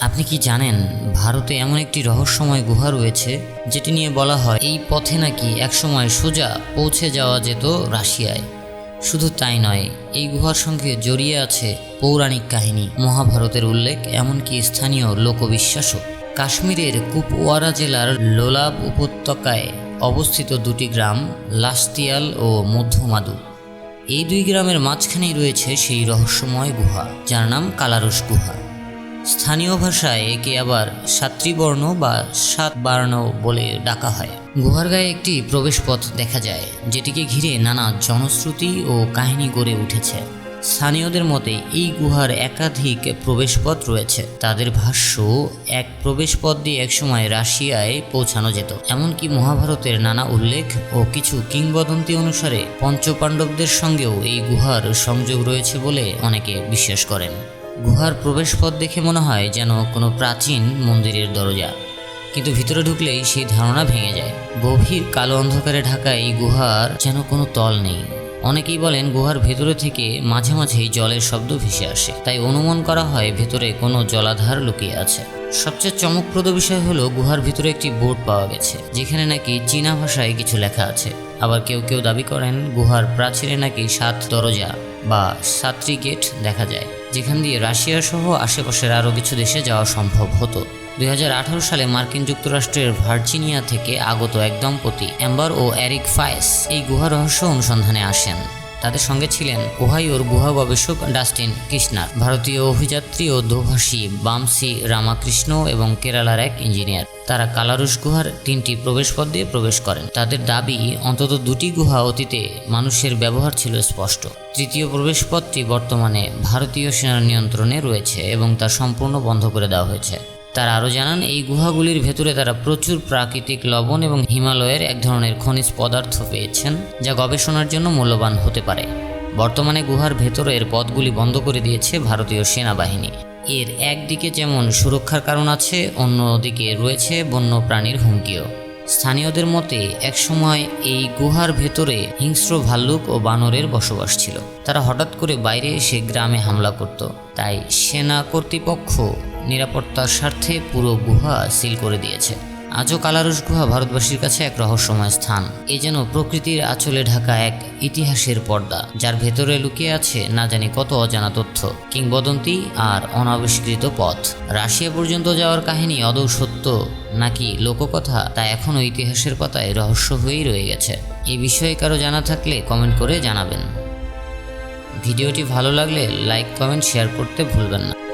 আপনি কি জানেন ভারতে এমন একটি রহস্যময় গুহা রয়েছে, যেটি নিয়ে বলা হয় এই পথে নাকি একসময় সোজা পৌঁছে যাওয়া যেত রাশিয়ায়? শুধু তাই নয়, এই গুহার সঙ্গে জড়িয়ে আছে পৌরাণিক কাহিনী, মহাভারতের উল্লেখ, এমনকি স্থানীয় লোকবিশ্বাসও। কাশ্মীরের কুপওয়ারা জেলার লোলাব উপত্যকায় অবস্থিত দুটি গ্রাম, লাস্তিয়াল ও মধ্যমাদু। এই দুই গ্রামের মাঝখানেই রয়েছে সেই রহস্যময় গুহা, যার নাম কালারুস গুহা। স্থানীয় ভাষায় একে আবার সাত্রিবর্ণ বা সাতবার্ণ বলে ডাকা হয়। গুহার গায়ে একটি প্রবেশপথ দেখা যায়, যেটিকে ঘিরে নানা জনশ্রুতি ও কাহিনী গড়ে উঠেছে। স্থানীয়দের মতে, এই গুহার একাধিক প্রবেশপথ রয়েছে। তাদের ভাষ্য, এক প্রবেশপথ দিয়ে একসময় রাশিয়ায় পৌঁছানো যেত। এমনকি মহাভারতের নানা উল্লেখ ও কিছু কিংবদন্তি অনুসারে, পঞ্চপাণ্ডবদের সঙ্গেও এই গুহার সংযোগ রয়েছে বলে অনেকে বিশ্বাস করেন। গুহার প্রবেশপথ দেখে মনে হয় যেন কোনো প্রাচীন মন্দিরের দরজা। কিন্তু ভিতরে ঢুকলেই সেই ধারণা ভেঙে যায়। গভীর কালো অন্ধকারে ঢাকা এই গুহার যেন কোনো তল নেই। অনেকেই বলেন গুহার ভেতরে থেকে মাঝে মাঝেই জলের শব্দ ভেসে আসে। তাই অনুমান করা হয় ভেতরে কোনো জলাধার লুকিয়ে আছে। সবচেয়ে চমকপ্রদ বিষয় হলো গুহার ভিতরে একটি বোর্ড পাওয়া গেছে, যেখানে নাকি চীনা ভাষায় কিছু লেখা আছে। আবার কেউ কেউ দাবি করেন, গুহার প্রাচীরে নাকি সাত দরজা বা সাতটি গেট দেখা যায়। যেখান দিয়ে রাশিয়া সহ আশেপাশের আরও কিছু দেশে যাওয়া সম্ভব হতো। দুই হাজার আঠারো সালে মার্কিন যুক্তরাষ্ট্রের ভার্জিনিয়া থেকে আগত এক দম্পতি, অ্যাম্বার ও অ্যারিক ফায়েস এই গুহা রহস্য অনুসন্ধানে আসেন। তাদের সঙ্গে ছিলেন ওহাইওর গুহা গবেষক ডাস্টিন কৃষ্ণার ভারতীয় অভিযাত্রী ও দোভাষী বামসি রামাকৃষ্ণ এবং কেরালার এক ইঞ্জিনিয়ার। তারা কালারুস গুহার তিনটি প্রবেশপথ দিয়ে প্রবেশ করেন। তাদের দাবি, অন্তত দুটি গুহা অতীতে মানুষের ব্যবহার ছিল স্পষ্ট। তৃতীয় প্রবেশপথটি বর্তমানে ভারতীয় সেনার নিয়ন্ত্রণে রয়েছে এবং তা সম্পূর্ণ বন্ধ করে দেওয়া হয়েছে। তারা আরও জানান, এই গুহাগুলির ভেতরে তারা প্রচুর প্রাকৃতিক লবণ এবং হিমালয়ের এক ধরনের খনিজ পদার্থ পেয়েছেন, যা গবেষণার জন্য মূল্যবান হতে পারে। বর্তমানে গুহার ভেতরের পথগুলি বন্ধ করে দিয়েছে ভারতীয় সেনাবাহিনী। এর একদিকে যেমন সুরক্ষার কারণ আছে, অন্যদিকে রয়েছে বন্য প্রাণীর হুমকিও। স্থানীয়দের মতে, একসময় এই গুহার ভেতরে হিংস্র ভাল্লুক ও বানরের বসবাস ছিল। তারা হঠাৎ করে বাইরে এসে গ্রামে হামলা করত। তাই সেনা কর্তৃপক্ষ নিরাপত্তার স্বার্থে পুরো গুহা সিল করে দিয়েছে। আজও কালারুস গুহা ভারতবাসীর কাছে এক রহস্যময় স্থান। এ যেন প্রকৃতির আঁচলে ঢাকা এক ইতিহাসের পর্দা, যার ভেতরে লুকিয়ে আছে না জানি কত অজানা তথ্য, কিংবদন্তি আর অনাবিষ্কৃত পথ। রাশিয়া পর্যন্ত যাওয়ার কাহিনী অদৌ সত্য নাকি লোককথা, তা এখনও ইতিহাসের পাতায় রহস্য হয়েই রয়ে গেছে। এ বিষয়ে কারও জানা থাকলে কমেন্ট করে জানাবেন। ভিডিওটি ভালো লাগলে লাইক, কমেন্ট, শেয়ার করতে ভুলবেন না।